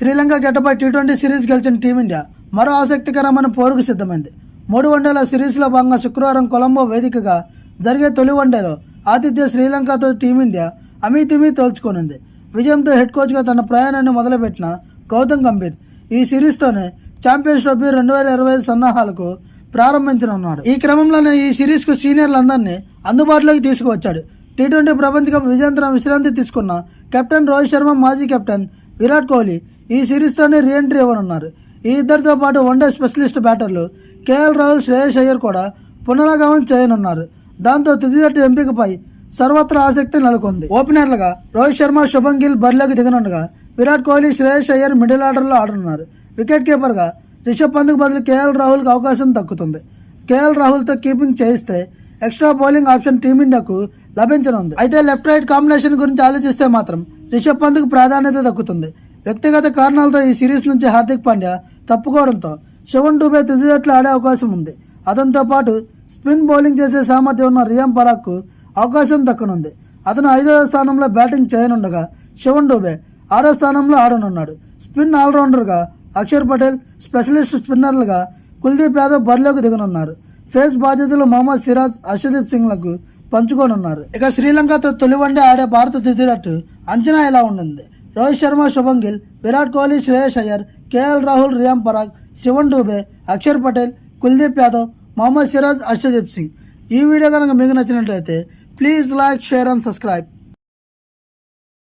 శ్రీలంక గడ్డపై T twenty series గెలిచిన team India మరో ఆసక్తికరమైన పోరుకు సిద్ధమైంది. మూడు వన్డేల సిరీస్లో భాగంగా శుక్రవారం కొలంబో వేదికగా జరిగే తొలి వన్డేలో ఆతిథ్య శ్రీలంకతో టీమిండియా అమీతుమీ తోల్చుకోనుంది. విజయంతో హెడ్ కోచ్గా తన ప్రయాణాన్ని మొదలుపెట్టిన గౌతమ్ గంభీర్ ఈ సిరీస్తోనే ఛాంపియన్స్ ట్రోఫీ రెండు వేల ఇరవై ఐదు సన్నాహాలకు ప్రారంభించనున్నాడు. ఈ క్రమంలోనే ఈ సిరీస్కు సీనియర్లందరినీ అందుబాటులోకి తీసుకువచ్చాడు. టీ ట్వంటీ ప్రపంచ కప్ విజయంతరం విశ్రాంతి తీసుకున్న కెప్టెన్ రోహిత్ శర్మ మాజీ కెప్టెన్ విరాట్ కోహ్లీ ఈ సిరీస్తోనే రీఎంట్రీ ఇవ్వనున్నారు. ఈ ఇద్దరితో పాటు వన్డే స్పెషలిస్ట్ బ్యాటర్లు కేఎల్ రాహుల్ శ్రేయస్ అయ్యర్ కూడా పునరాగమనం చేయనున్నారు. దాంతో తుది జట్టు ఎంపికపై సర్వత్రా ఆసక్తి నెలకొంది. ఓపెనర్లుగా రోహిత్ శర్మ శుభం గిల్ బరిలోకి దిగనుండగా విరాట్ కోహ్లీ శ్రేయస్ అయ్యర్ మిడిల్ ఆర్డర్లో ఆడనున్నారు వికెట్ కీపర్గా రిషబ్ పంత్కు బదులు కేఎల్ రాహుల్కి అవకాశం దక్కుతుంది. కేఎల్ రాహుల్తో కీపింగ్ చేయిస్తే ఎక్స్ట్రా బౌలింగ్ ఆప్షన్ టీమిండియాకు లభించనుంది. అయితే లెఫ్ట్ రైట్ కాంబినేషన్ గురించి ఆలోచిస్తే మాత్రం రిషబ్ పంత్కు ప్రాధాన్యత దక్కుతుంది. వ్యక్తిగత కారణాలతో ఈ సిరీస్ నుంచి హార్దిక్ పాండ్యా తప్పుకోవడంతో శివన్ డూబే తుది జట్లు ఆడే అవకాశం ఉంది. అతనితో పాటు స్పిన్ బౌలింగ్ చేసే సామర్థ్యం ఉన్న రియాం పరాక్కు అవకాశం దక్కనుంది. అతను ఐదవ స్థానంలో బ్యాటింగ్ చేయనుండగా శివన్ డూబే ఆరో స్థానంలో ఆడనున్నాడు. స్పిన్ ఆల్రౌండర్గా అక్షర్ పటేల్ స్పెషలిస్ట్ స్పిన్నర్లుగా కుల్దీప్ యాదవ్ బరిలోకి దిగనున్నారు. ఫేస్ బాధ్యతలు మహమ్మద్ సిరాజ్ అర్షదీప్ సింగ్లకు పంచుకోనున్నారు. ఇక శ్రీలంకతో తొలి వన్డే ఆడే భారత తుదిరట్టు అంచనా ఎలా ఉండింది? Rohit Sharma Shubman Gill Virat Kohli Shreyas Iyer K L Rahul Riyan Parag Shivam Dube Axar Patel Kuldeep Yadav Mohammed Siraj Arshdeep Singh. ఈ వీడియో కనుక మీకు నచ్చినట్లయితే please like share and subscribe.